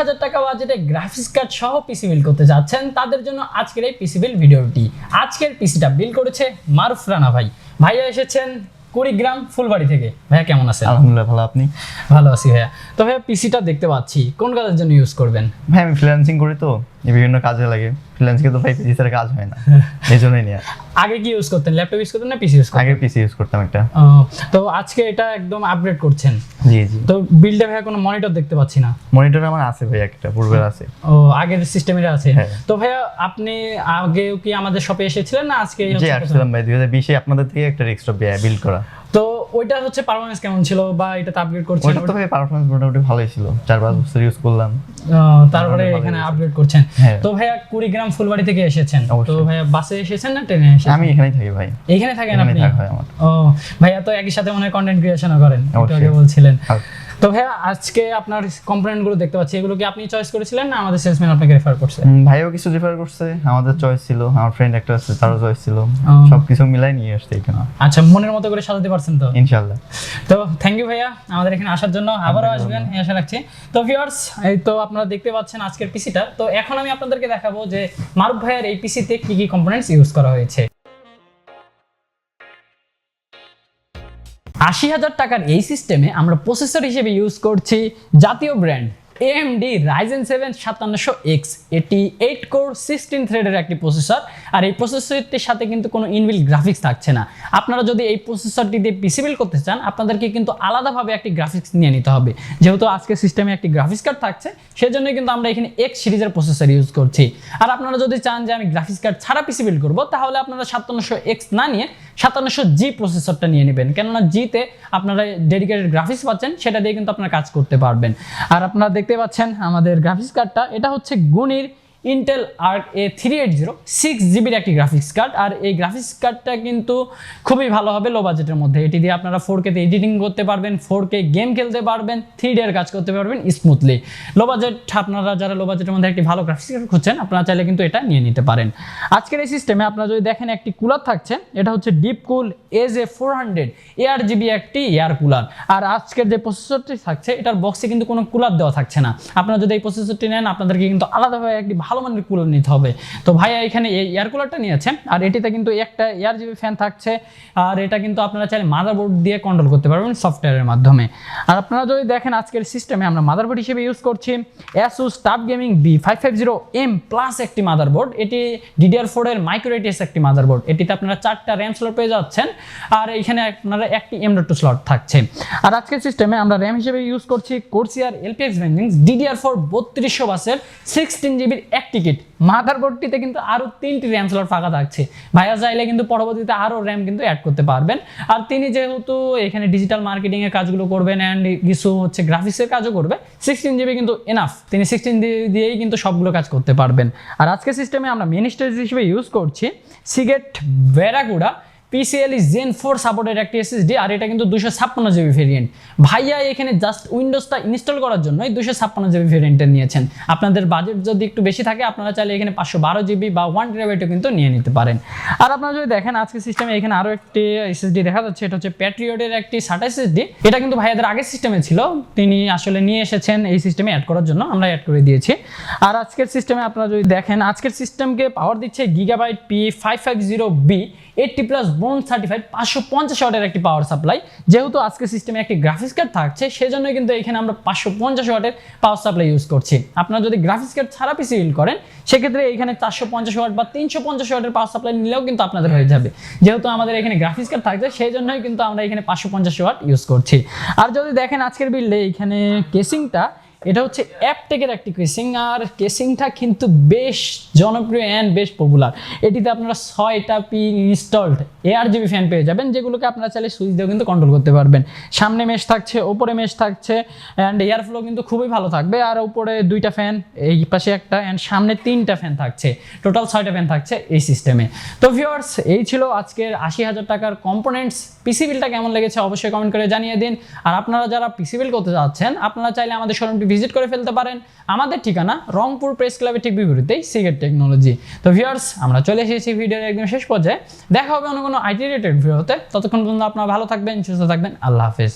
হাজার টাকা বাজেটে গ্রাফিক্স কার্ড সহ পিসি বিল করতে যাচ্ছেন তাদের জন্য আজকের এই পিসি বিল ভিডিওটি। আজকের পিসিটা বিল করেছে মারুফ রানা ভাই। ভাইয়া এসেছেন কুড়িগ্রাম ফুলবাড়ি থেকে। ভাইয়া কেমন আছেন? আলহামদুলিল্লাহ ভালো। আপনি? ভালো আছি ভাইয়া। তো ভাইয়া পিসিটা দেখতে পাচ্ছি কোন কাজের জন্য ইউজ করবেন? ভাই আমি ফ্রিল্যান্সিং করি তো বিভিন্ন কাজে লাগে। ফ্রিল্যান্সিং তো ভাই পিসি ছাড়া কাজ হয় না। এই জন্যই নিয়ে। আগে কি ইউজ করতেন? ল্যাপটপ ইউজ করতেন না পিসি ইউজ করতেন? আগে পিসি ইউজ করতাম একটা। তো আজকে এটা একদম আপগ্রেড করছেন। জি জি। তো বিল্ডে ভাইয়া কোনো মনিটর দেখতে পাচ্ছি না। মনিটর আমার আছে ভাই একটা পূর্বের আছে। ও আগের সিস্টেমের আছে। হ্যাঁ। তো ভাইয়া আপনি আগেও কি আমাদের শপে এসেছিলেন না আজকে জি আসছিলাম ভাই দুই হাজার বিশে আপনাদের থেকে একটা ডেস্কটপ বিল্ড করা। ওইটা হচ্ছে পারফরম্যান্স কেমন ছিল বা এটাতে আপগ্রেড করছেন? ওইটা তো ভাই পারফরম্যান্স মোটামুটি ভালোই ছিল। চার পাঁচ বছর ইউজ করলাম। তারপরে এখানে আপগ্রেড করছেন। হ্যাঁ। তো ভাইয়া কুড়িগ্রাম ফুলবাড়ি থেকে এসেছেন। তো ভাই ভাইয়া বাসে এসেছেন না ট্রেনে এসেছেন? আমি এখানেই থাকি ভাই। এইখানে থাকেন আপনি? ও ভাইয়া তো একই সাথে মনে হয় কন্টেন্ট ক্রিয়েশনও করেন। একটু আগে বলছিলেন। তো ভাইয়া আজকে আপনার কম্পোনেন্টগুলো দেখতে পাচ্ছি। এগুলো কি আপনি চয়েস করেছিলেন না আমাদের সেলসম্যান আপনাকে রেফার করছে? ভাইও কিছু রেফার করছে আমাদের চয়েস ছিল আমার ফ্রেন্ড একটা আছে তারও চয়েস ছিল। সবকিছু মিলাই নিয়ে আসছে এখানে। আচ্ছা মনের মতো করে সাজাতে পারছেন তো? ইনশাআল্লাহ তো থ্যাংক ইউ ভাইয়া আমাদের এখানে আসার জন্য আবারও আসবেন এই আশা রাখছি। তো ভিউয়ার্স এই তো আপনারা দেখতে পাচ্ছেন আজকের পিসিটা তো এখন আমি আপনাদেরকে দেখাবো যে মারুফ ভাইয়ের এই পিসিতে কি কি কম্পোনেন্টস ইউজ করা হয়েছে। আশি হাজার টাকার এই সিস্টেমে আমরা প্রসেসর হিসেবে ইউজ করছি জাতীয় ব্র্যান্ড এএমডি রাইজেন সেভেন সাতান্নশো এক্স এটি এইট কোর সিক্সটিন থ্রেডের একটি প্রসেসর আর এই প্রসেসরটির সাথে কিন্তু কোনো ইনবিল গ্রাফিক্স থাকছে না। আপনারা যদি এই প্রসেসরটি দিয়ে পিসি বিল করতে চান, আপনাদেরকে কিন্তু আলাদাভাবে একটি গ্রাফিক্স নিয়ে নিতে হবে। যেহেতু আজকে সিস্টেমে একটি গ্রাফিক্স কার্ড থাকছে সেজন্য কিন্তু আমরা এখানে এক্স সিরিজের প্রসেসর ইউজ করছি। আর আপনারা যদি চান যে আমি গ্রাফিক্স কার্ড ছাড়া পিসি বিল করব, তাহলে আপনারা সাতান্নশো এক্স না নিয়ে সাতান্নশো জি প্রসেসরটা নিয়ে নেবেন। কেননা জিতে আপনারা ডেডিকেটেড গ্রাফিক্স পাচ্ছেন, সেটা দিয়ে কিন্তু আপনারা কাজ করতে পারবেন। আর আপনারা দেখতে পাচ্ছেন আমাদের গ্রাফিক্স কার্ডটা এটা হচ্ছে গুণির Intel Arc A three eight zero six জিবির একটি গ্রাফিক্স কার্ড আর এই গ্রাফিক্স কার্ডটা কিন্তু খুবই ভালো হবে লো বাজেটের মধ্যে। এটি দিয়ে আপনারা ফোর কেতে এডিটিং করতে পারবেন ফোর কে গেম খেলতে পারবেন থ্রি ডি এর কাজ করতে পারবেন স্মুথলি লো বাজেট আপনারা যারা লো বাজেটের মধ্যে একটি ভালো গ্রাফিক্স কার্ড খুঁজছেন, আপনারা চাইলে কিন্তু এটা নিয়ে নিতে পারেন। আজকের এই সিস্টেমে আপনারা যদি দেখেন একটি কুলার থাকছে, এটা হচ্ছে deep cool edge A four hundred air GB একটি এয়ার কুলার আর আজকের যে প্রসেসরটি থাকছে, এটার বক্সে কিন্তু কোনো কুলার দেওয়া থাকছে না। আপনারা যদি এই প্রসেসরটি নেন, আপনাদেরকে কিন্তু আলাদাভাবে একটি ভালো মানের কুলার নিতে হবে। তো ভাইয়া এখানে এয়ার কুলারটা নিয়েছে, আর এটিতে কিন্তু একটা এয়ার জিবি ফ্যান থাকছে, আর এটা কিন্তু আপনারা চাইলে মাদারবোর্ড দিয়ে কন্ট্রোল করতে পারবেন সফটওয়্যারের মাধ্যমে। আর আপনারা যদি দেখেন আজকের সিস্টেমে আমরা মাদারবোর্ড হিসেবে ইউজ করছি Asus TUF gaming B five five zero M plus একটি মাদারবোর্ড এটি ডিডিআর ফোরের মাইক্রোএটিএস একটি মাদারবোর্ড এটিতে আপনারা চারটা র্যাম স্লট পেয়ে যাচ্ছেন, আর এখানে আপনারা একটি এম টু স্লট থাকছে। আর আজকের সিস্টেমে আমরা র্যাম হিসেবে ইউজ করছি Corsair LPX Vengeance DDR four বত্রিশশো বাসের সিক্সটিন জিবির এক টিকিট মাদারবোর্ডটিতে কিন্তু আরও তিনটি র্যাম স্লট ফাঁকা থাকছে। ভাইয়া চাইলে কিন্তু পরবর্তীতে আরও র্যাম কিন্তু অ্যাড করতে পারবেন। আর তিনি যেহেতু এখানে ডিজিটাল মার্কেটিংয়ের কাজগুলো করবেন অ্যান্ড কিছু হচ্ছে গ্রাফিক্সের কাজও করবে সিক্সটিন জিবি কিন্তু এনাফ তিনি সিক্সটিন দিয়েই কিন্তু সবগুলো কাজ করতে পারবেন। আর আজকে সিস্টেমে আমরা মিনিস্টার হিসেবে ইউজ করছি সিগেট ভেরাগুড়া পিসিএল জেন ফোর সাপোর্টেড একটি এসএসডি আর এটা কিন্তু দুশো ছাপ্পান্ন জিবি ভেরিয়েন্ট ভাইয়া এখানে জাস্ট উইন্ডোজটা ইনস্টল করার জন্য দুশো ছাপ্পান্ন জিবি ভেরিয়েন্টের নিয়েছেন। আপনাদের বাজেট যদি একটু বেশি থাকে, আপনারা চাইলে এখানে পাঁচশো বারো জিবি বা ওয়ান টেরাবাইটও কিন্তু নিয়ে নিতে পারেন। আর আপনারা যদি দেখেন, আজকে সিস্টেমে এখানে আরও একটি এসএসডি দেখা যাচ্ছে, এটা হচ্ছে প্যাট্রিয়টের একটি সাটা এসএসডি এটা কিন্তু ভাইয়াদের আগের সিস্টেমে ছিল, তিনি আসলে নিয়ে এসেছেন এই সিস্টেমে অ্যাড করার জন্য, আমরা অ্যাড করে দিয়েছি। আর আজকের সিস্টেমে আপনারা যদি দেখেন, আজকের সিস্টেমকে পাওয়ার দিচ্ছে Gigabyte P five five zero B eighty plus bronze certified পাঁচশো পঞ্চাশ ওয়াটের একটি পাওয়ার সাপ্লাই যেহেতু আজকে সিস্টেমে একটি গ্রাফিক্স কার্ড থাকছে সেজন্য কিন্তু এখানে আমরা পাঁচশো পঞ্চাশ ওয়াটের পাওয়ার সাপ্লাই ইউজ করছি। আপনারা যদি গ্রাফিক্স কার্ড ছাড়া পিসি বিল করেন, সেক্ষেত্রে এখানে চারশো পঞ্চাশ ওয়াট বা তিনশো পঞ্চাশ ওয়াটের পাওয়ার সাপ্লাই নিলেও কিন্তু আপনাদের হয়ে যাবে। যেহেতু আমাদের এখানে গ্রাফিক্স কার্ড থাকছে সেই জন্যই কিন্তু আমরা এখানে পাঁচশো পঞ্চাশ ওয়াট ইউজ করছি। আর যদি দেখেন আজকের বিল্ডে এখানে কেসিংটা এটা হচ্ছে অ্যাপটেকের একটি কেসিং আর কেসিংটা কিন্তু বেশ জনপ্রিয় অ্যান্ড বেশ পপুলার এটিতে আপনারা ছয়টা pre-installed A R GB fan পেয়ে যাবেন, যেগুলোকে আপনারা চাইলে সুইচ দিয়েও কিন্তু কন্ট্রোল করতে পারবেন। সামনে মেশ থাকছে, ওপরে মেশ থাকছে অ্যান্ড এয়ার ফ্লো কিন্তু খুবই ভালো থাকবে, আর উপরে দুইটা ফ্যান এই পাশে একটা অ্যান্ড সামনে তিনটা ফ্যান থাকছে। টোটাল ছয়টা ফ্যান থাকছে এই সিস্টেমে তো ভিউয়ার্স এই ছিল আজকের আশি হাজার টাকার কম্পোনেন্টস পিসি বিলটা কেমন লেগেছে অবশ্যই কমেন্ট করে জানিয়ে দিন। আর আপনারা যারা পিসি বিল করতে যাচ্ছেন আপনারা চাইলে আমাদের শোরুমটি ভিজিট করে ফেলতে পারেন। আমাদের ঠিকানা রংপুর প্রেস ক্লাবের ঠিক বিপরীতেই সিগেট টেকনোলজি তো ভিউয়ার্স আমরা চলে এসেছি ভিডিওর একদম শেষ পর্যায়ে। দেখা হবে অন্য কোনো আইটি রিলেটেড ভিডিওতে ততক্ষণ পর্যন্ত আপনারা ভালো থাকবেন, সুস্থ থাকবেন। আল্লাহ হাফেজ।